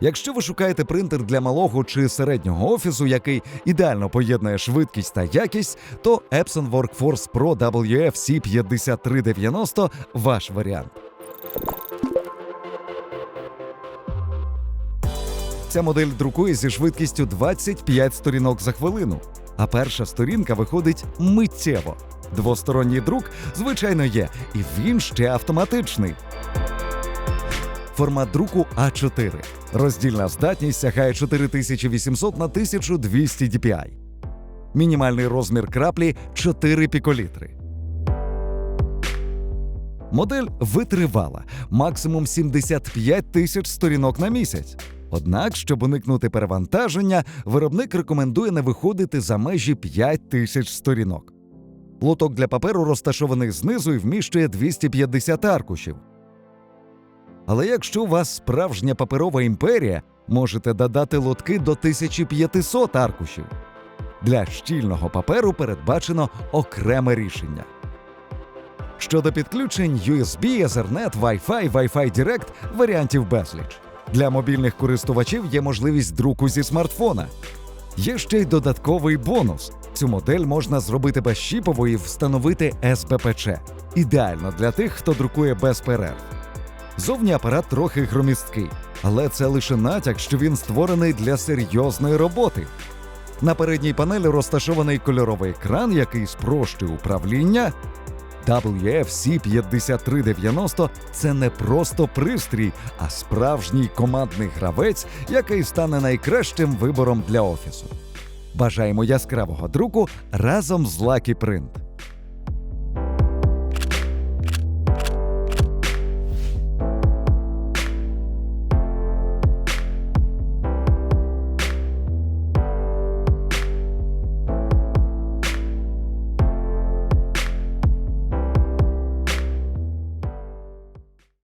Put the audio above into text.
Якщо ви шукаєте принтер для малого чи середнього офісу, який ідеально поєднує швидкість та якість, то Epson Workforce Pro WF C5390 – ваш варіант. Ця модель друкує зі швидкістю 25 сторінок за хвилину, а перша сторінка виходить миттєво. Двосторонній друк, звичайно, є, і він ще автоматичний. Формат друку А4. Роздільна здатність сягає 4800 на 1200 dpi. Мінімальний розмір краплі 4 піколітри. Модель витривала максимум 75 тисяч сторінок на місяць. Однак, щоб уникнути перевантаження, виробник рекомендує не виходити за межі 5 тисяч сторінок. Лоток для паперу розташований знизу і вміщує 250 аркушів. Але якщо у вас справжня паперова імперія, можете додати лотки до 1500 аркушів. Для щільного паперу передбачено окреме рішення. Щодо підключень USB, Ethernet, Wi-Fi, Wi-Fi Direct варіантів безліч. Для мобільних користувачів є можливість друку зі смартфона. Є ще й додатковий бонус. Цю модель можна зробити безщіпово і встановити СППЧ. Ідеально для тих, хто друкує без перерв. Зовні апарат трохи громісткий, але це лише натяк, що він створений для серйозної роботи. На передній панелі розташований кольоровий екран, який спрощує управління. WFC 5390 – це не просто пристрій, а справжній командний гравець, який стане найкращим вибором для офісу. Бажаємо яскравого друку разом з Lucky Print.